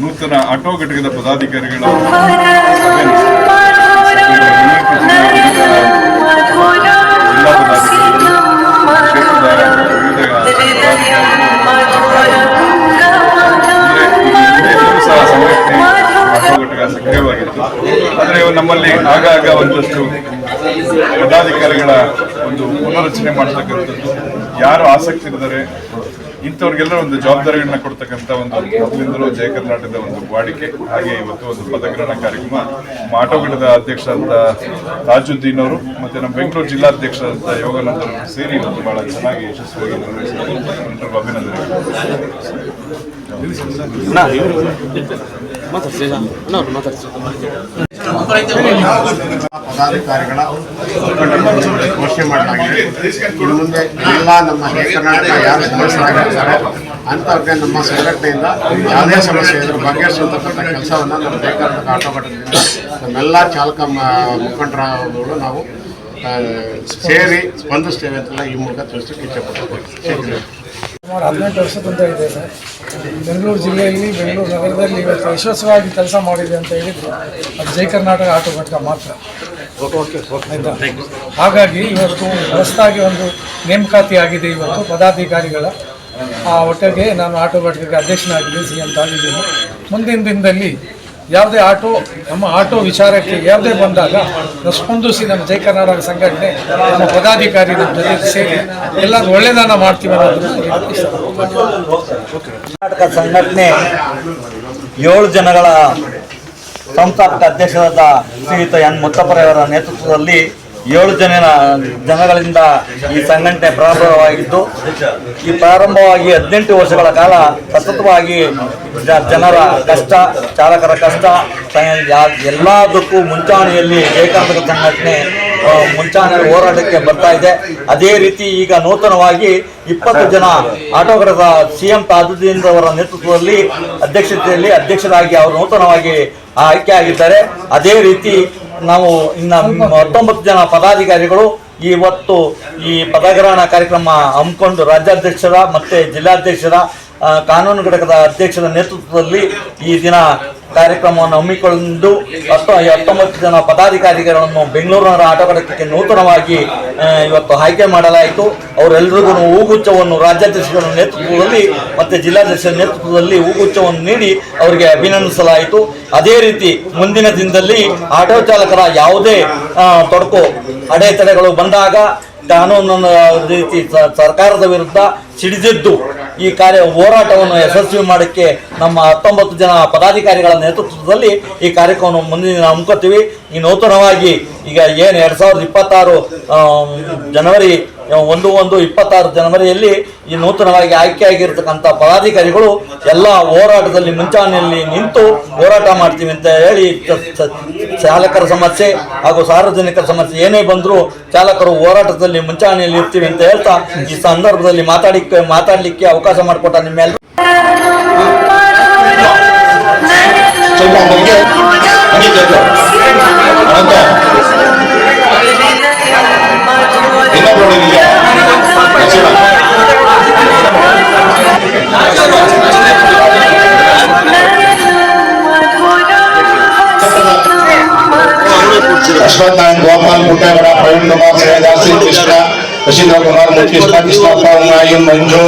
ನೂತನ ಆಟೋ ಘಟಕದ ಪದಾಧಿಕಾರಿಗಳ ಪದಾಧಿಕಾರಿಗಳು ಸಹ ಆಟೋ ಸಕ್ರಿಯವಾಗಿತ್ತು. ಆದರೆ ನಮ್ಮಲ್ಲಿ ಆಗಾಗ ಒಂದಷ್ಟು ಪದಾಧಿಕಾರಿಗಳ ಒಂದು ಪುನರಚನೆ ಮಾಡ್ತಕ್ಕಂಥದ್ದು. ಯಾರು ಆಸಕ್ತಿ ಇದ್ದಾರೆ ಇಂಥವ್ರಿಗೆಲ್ಲ ಒಂದು ಜವಾಬ್ದಾರಿಗಳನ್ನ ಕೊಡ್ತಕ್ಕಂಥ ಒಂದು ಮೊದಲಿಂದಲೂ ಜಯ ಕರ್ನಾಟಕದ ಒಂದು ವಾಡಿಕೆ. ಹಾಗೆ ಇವತ್ತು ಒಂದು ಪದಗ್ರಹಣ ಕಾರ್ಯಕ್ರಮ. ನಮ್ಮ ಆಟೋಗಿಡದ ಅಧ್ಯಕ್ಷ ಅಂತ ತಾಜುದ್ದೀನ್ ಅವರು ಮತ್ತೆ ನಮ್ಮ ಬೆಂಗಳೂರು ಜಿಲ್ಲಾಧ್ಯಕ್ಷರಾದ ಯೋಗಾನಂದ ಅವರು ಸೇರಿ ಇವತ್ತು ಬಹಳ ಚೆನ್ನಾಗಿ ಯಶಸ್ವಿಯಾಗಿ ನಿರ್ವಹಿಸಿದ್ದಾರೆ. ಅಭಿನಂದನೆ ಪದಾಧಿಕಾರಿಗಳ ಘೋಷಣೆ ಮಾಡಲಾಗಿದೆ. ಇನ್ನು ಮುಂದೆ ಎಲ್ಲ ನಮ್ಮ ಕರ್ನಾಟಕ ಯಾರು ಸದಸ್ಯರಾಗಿರ್ತಾರೆ ಅಂಥವ್ರಿಗೆ ನಮ್ಮ ಸಂಘಟನೆಯಿಂದ ಯಾವುದೇ ಸಮಸ್ಯೆ ಇದ್ರೂ ಬಗೆಹರಿಸುವಂತಕ್ಕಂಥ ಕೆಲಸವನ್ನು ನಮ್ಮ ಕರ್ನಾಟಕ ಆಟೋ ಘಟಕದಿಂದ ನಮ್ಮೆಲ್ಲ ಚಾಲಕ ಮುಖಂಡರುಗಳು ನಾವು ಸೇರಿ ಸ್ಪಂದಿಸ್ತೇವೆ ಅಂತೆಲ್ಲ ಈ ಮೂಲಕ ತಿಳಿಸಲಿಕ್ಕೆ ಇಚ್ಛೆಪಡ್ತೀವಿ ಸುಮಾರು ಹದಿನೆಂಟು ವರ್ಷದಿಂದ ಇದೆ ಸರ್. ಬೆಂಗಳೂರು ಜಿಲ್ಲೆಯಲ್ಲಿ ಬೆಂಗಳೂರು ನಗರದಲ್ಲಿ ಇವತ್ತು ಯಶಸ್ವಿಯಾಗಿ ಕೆಲಸ ಮಾಡಿದೆ ಅಂತ ಹೇಳಿದ್ರು ಅದು ಜೈ ಕರ್ನಾಟಕ ಆಟೋ ಘಟಕ ಮಾತ್ರ. ಆಯ್ತಾ? ಹಾಗಾಗಿ ಇವತ್ತು ಹೊಸದಾಗಿ ಒಂದು ನೇಮಕಾತಿ ಆಗಿದೆ ಇವತ್ತು ಪದಾಧಿಕಾರಿಗಳ. ಆ ಒಟ್ಟಿಗೆ ನಾನು ಆಟೋ ಘಟಕಕ್ಕೆ ಅಧ್ಯಕ್ಷನಾಗಿದ್ದೀನಿ ಸಿ ಎಂ ತಾಗಿದ್ದೀನಿ. ಮುಂದಿನ ದಿನದಲ್ಲಿ ಯಾವುದೇ ಆಟೋ, ನಮ್ಮ ಆಟೋ ವಿಚಾರಕ್ಕೆ ಯಾವುದೇ ಬಂದಾಗ ಸ್ಪಂದಿಸಿ ನಮ್ಮ ಜೈ ಕರ್ನಾಟಕ ಸಂಘಟನೆ, ನಮ್ಮ ಪದಾಧಿಕಾರಿ ನಮ್ಮ ಜೊತೆ ಸೇರಿ ಎಲ್ಲರೂ ಒಳ್ಳೆದನ್ನ ಮಾಡ್ತೀವಿ. ಕರ್ನಾಟಕ ಸಂಘಟನೆ ಏಳು ಜನಗಳ ಸಂಸ್ಥಾಪಕ ಅಧ್ಯಕ್ಷರಾದ ಶ್ರೀಯುತ ಎನ್ ಮುತ್ತಪ್ಪರವರ ನೇತೃತ್ವದಲ್ಲಿ ಏಳು ಜನ ಜನಗಳಿಂದ ಈ ಸಂಘಟನೆ ಪ್ರಾರಂಭವಾಗಿದ್ದು, ಈ ಪ್ರಾರಂಭವಾಗಿ ಹದಿನೆಂಟು ವರ್ಷಗಳ ಕಾಲ ಸತತವಾಗಿ ಜನರ ಕಷ್ಟ, ಚಾಲಕರ ಕಷ್ಟ ಎಲ್ಲದಕ್ಕೂ ಮುಂಚಾಣಿಯಲ್ಲಿ ಏಕಾಂತಕ ಸಂಘಟನೆ ಮುಂಚಾನೆ ಹೋರಾಟಕ್ಕೆ ಬರ್ತಾ ಇದೆ. ಅದೇ ರೀತಿ ಈಗ ನೂತನವಾಗಿ ಇಪ್ಪತ್ತು ಜನ ಆಟೋಗರದ ಸಿ ಎಂ ತಾಜುದ್ದೀನ್ ಅವರ ನೇತೃತ್ವದಲ್ಲಿ ಅಧ್ಯಕ್ಷತೆಯಲ್ಲಿ ಅಧ್ಯಕ್ಷರಾಗಿ ಅವರು ನೂತನವಾಗಿ ಆಯ್ಕೆ ಆಗಿದ್ದಾರೆ ಅದೇ ರೀತಿ ನಾವು ಇನ್ನ ಹತ್ತೊಂಬತ್ತು ಜನ ಪದಾಧಿಕಾರಿಗಳು ಇವತ್ತು ಈ ಪದಗ್ರಹಣ ಕಾರ್ಯಕ್ರಮ ಹಮ್ಮಿಕೊಂಡು ರಾಜ್ಯಾಧ್ಯಕ್ಷರ ಮತ್ತೆ ಜಿಲ್ಲಾಧ್ಯಕ್ಷರ ಕಾನೂನು ಘಟಕದ ಅಧ್ಯಕ್ಷರ ನೇತೃತ್ವದಲ್ಲಿ ಈ ದಿನ ಕಾರ್ಯಕ್ರಮವನ್ನು ಹಮ್ಮಿಕೊಂಡು ಹತ್ತು ಹತ್ತೊಂಬತ್ತು ಜನ ಪದಾಧಿಕಾರಿಗಳನ್ನು ಬೆಂಗಳೂರು ನಗರ ಆಟೋ ಘಟಕಕ್ಕೆ ನೂತನವಾಗಿ ಇವತ್ತು ಆಯ್ಕೆ ಮಾಡಲಾಯಿತು. ಅವರೆಲ್ಲರಿಗೂ ಹೂಗುಚ್ಛವನ್ನು ರಾಜ್ಯಾಧ್ಯಕ್ಷರ ನೇತೃತ್ವದಲ್ಲಿ ಮತ್ತು ಜಿಲ್ಲಾಧ್ಯಕ್ಷರ ನೇತೃತ್ವದಲ್ಲಿ ಹೂಗುಚ್ಛವನ್ನು ನೀಡಿ ಅವರಿಗೆ ಅಭಿನಂದಿಸಲಾಯಿತು. ಅದೇ ರೀತಿ ಮುಂದಿನ ದಿನದಲ್ಲಿ ಆಟೋ ಚಾಲಕರ ಯಾವುದೇ ತೊಡಕು, ಅಡೆತಡೆಗಳು ಬಂದಾಗ ಕಾನೂನು ರೀತಿ ಸರ್ಕಾರದ ವಿರುದ್ಧ ಸಿಡಿದೆದ್ದು ಈ ಕಾರ್ಯ ಹೋರಾಟವನ್ನು ಯಶಸ್ವಿ ಮಾಡೋಕ್ಕೆ ನಮ್ಮ ಹತ್ತೊಂಬತ್ತು ಜನ ಪದಾಧಿಕಾರಿಗಳ ನೇತೃತ್ವದಲ್ಲಿ ಈ ಕಾರ್ಯಕ್ರಮವನ್ನು ಮುಂದಿನ ದಿನ ಹಮ್ಮಿಕೊಳ್ತೀವಿ. ಈ ನೂತನವಾಗಿ ಈಗ ಏನು ಎರಡು ಸಾವಿರದ ಇಪ್ಪತ್ತಾರು ಜನವರಿ ಒಂದು ಒಂದು ಇಪ್ಪತ್ತಾರು ಜನವರಿಯಲ್ಲಿ ಈ ನೂತನವಾಗಿ ಆಯ್ಕೆಯಾಗಿರ್ತಕ್ಕಂಥ ಪದಾಧಿಕಾರಿಗಳು ಎಲ್ಲ ಹೋರಾಟದಲ್ಲಿ ಮುಂಚಾನೆಯಲ್ಲಿ ನಿಂತು ಹೋರಾಟ ಮಾಡ್ತೀವಿ ಅಂತ ಹೇಳಿ ಚಾಲಕರ ಸಮಸ್ಯೆ ಹಾಗೂ ಸಾರ್ವಜನಿಕರ ಸಮಸ್ಯೆ ಏನೇ ಬಂದರೂ ಚಾಲಕರು ಹೋರಾಟದಲ್ಲಿ ಮುಂಚಾಣಿಯಲ್ಲಿ ಇರ್ತೀವಿ ಅಂತ ಹೇಳ್ತಾ ಈ ಸಂದರ್ಭದಲ್ಲಿ ಮಾತಾಡಿಕ್ಕೆ ಮಾತಾಡಲಿಕ್ಕೆ ಅವಕಾಶ ಮಾಡಿಕೊಟ್ಟ ನಿಮ್ಮೆಲ್ಲ ಅಶ್ವಥ್ ನಾರಾಯಣ್ ಗೋಪಾಲ್ ಪುಟ್ಟಗಡ ಪ್ರವೀಣ್ ಕುಮಾರ್ ಶ್ರೇಯದಾಸಿ ಕೃಷ್ಣ ಯಶೀಂದ್ರ ಕುಮಾರ್ ಮುಖ್ಯಸ್ಥ ಕೃಷ್ಣಪ್ಪ ನಾಯನ್ ಮಂಜು